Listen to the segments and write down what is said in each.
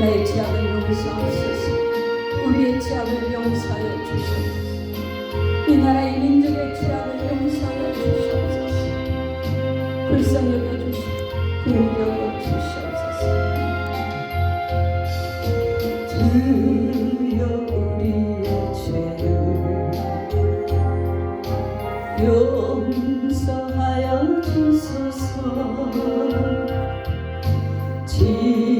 나의 죄악을 용서하소서. 우리의 죄악을 용서하여 주시옵소서. 이 나라의 민족의 죄악을 용서하여 주시옵소서. 불쌍히 여겨주시고 긍휼히 여겨주시옵소서. 주여 우리의 죄를 용서하여 주소서. 지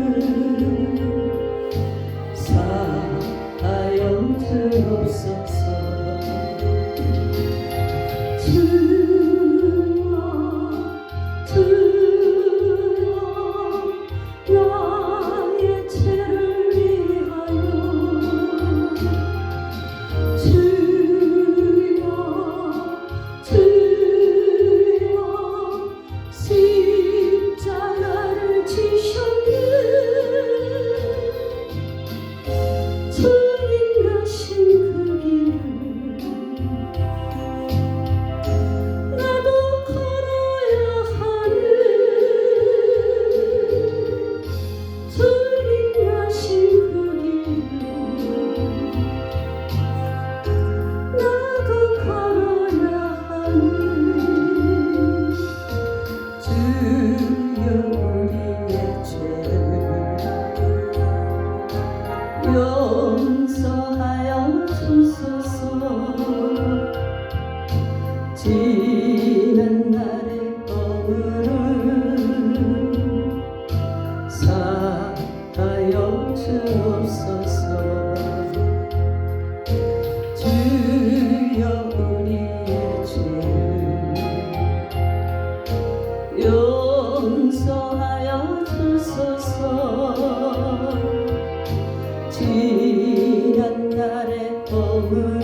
용서하여 주소서. 지난 날의 허물을